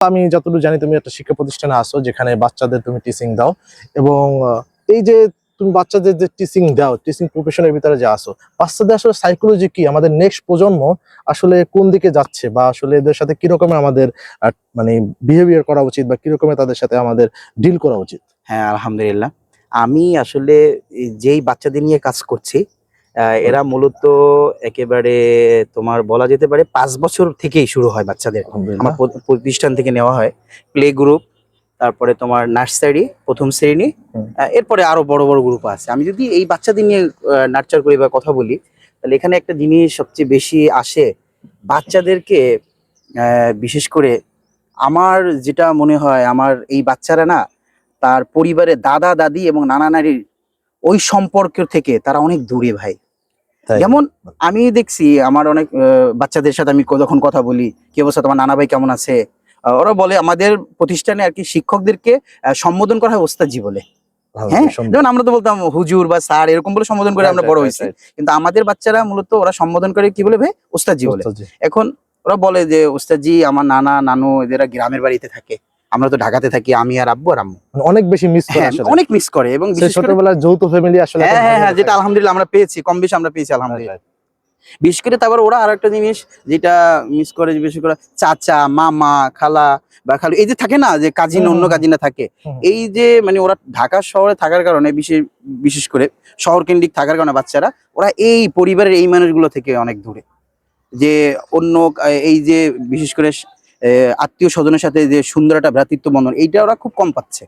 আমি যতটুকু জানি তুমি একটা শিক্ষা প্রতিষ্ঠানে আসো যেখানে বাচ্চাদের তুমি টিচিং দাও এবং এই যে তুমি বাচ্চাদের যে টিচিং দাও টিচিং প্রফেশনের ভিতরে যে আসো, বাচ্চাদের আসলে সাইকোলজি কি? আমাদের নেক্সট প্রজন্ম আসলে কোন দিকে যাচ্ছে বা আসলে এদের সাথে কি রকমের আমাদের মানে বিহেভিয়ার করা উচিত বা কি রকমের তাদের সাথে আমাদের ডিল করা উচিত? হ্যাঁ আলহামদুলিল্লাহ। আমি আসলে যেই বাচ্চাদের নিয়ে কাজ করছি এরা মূলত একেবারে তোমার বলা যেতে পারে পাঁচ বছর থেকেই শুরু হয় বাচ্চাদের। আমার প্রতিষ্ঠান থেকে নেওয়া হয়। প্লে গ্রুপ তারপরে তোমার নার্সারি প্রথম শ্রেণি এরপরে আরও বড় বড় গ্রুপ আছে। আমি যদি এই বাচ্চাদের নিয়ে নার্চার করি বা কথা বলি তাহলে এখানে একটা জিনিস সবচেয়ে বেশি আসে বাচ্চাদেরকে বিশেষ করে আমার যেটা মনে হয় আমার এই বাচ্চারা না তার পরিবারে দাদা দাদি এবং নানা নারীর ওই সম্পর্ক থেকে তারা অনেক দূরে ভাই। যেমন আমি দেখছি আমার অনেক বাচ্চাদের সাথে আমি যখন কথা বলি কি অবস্থা? তোমার নানা ভাই কেমন আছে? ওরা বলে আমাদের প্রতিষ্ঠানে আর কি শিক্ষকদেরকে সম্বোধন করা হয় ওস্তাদজি বলে। হ্যাঁ? যেমন আমরা তো বলতাম হুজুর বা স্যার এরকম বলে সম্বোধন করে আমরা বড় হয়েছি। কিন্তু আমাদের বাচ্চারা মূলত ওরা সম্বোধন করে কি বলে ভাই? ওস্তাদজি. বলে। এখন ওরা বলে যে ওস্তাদজি আমার নানা নানু এদের গ্রামের বাড়িতে থাকে। আমরা তো ঢাকাতে থাকি আমি আর আব্বু আর আম্মু। মানে অনেক বেশি মিস করে হ্যাঁ, অনেক মিস করে এবং সে বিশেষ করে ছোটবেলায় যৌথ ফ্যামিলি আসলে হ্যাঁ হ্যাঁ হ্যাঁ যেটা। আলহামদুলিল্লাহ আমরা পেয়েছি কম বেশি আমরা পেয়েছি আলহামদুলিল্লাহ। Right, right. বিশেষ করে তারপর ওরা আর একটা জিনিস যেটা মিস করে যে বিশেষ করে চাচা মামা খালা বা খালু এই যে থাকে না যে কাজিন অন্য কাজিনা থাকে এই যে মানে ওরা ঢাকা শহরে থাকার কারণে বিশেষ বিশেষ করে শহর কেন্দ্রিক থাকার কারণে বাচ্চারা ওরা এই পরিবারের এই মানুষগুলো থেকে অনেক দূরে। যে অন্য এই যে বিশেষ করে আত্মীয় স্বজনের সাথে যে সুন্দর একটা ভ্রাতৃত্ব বন্ধন এইটা ওরা খুব কম পাচ্ছে।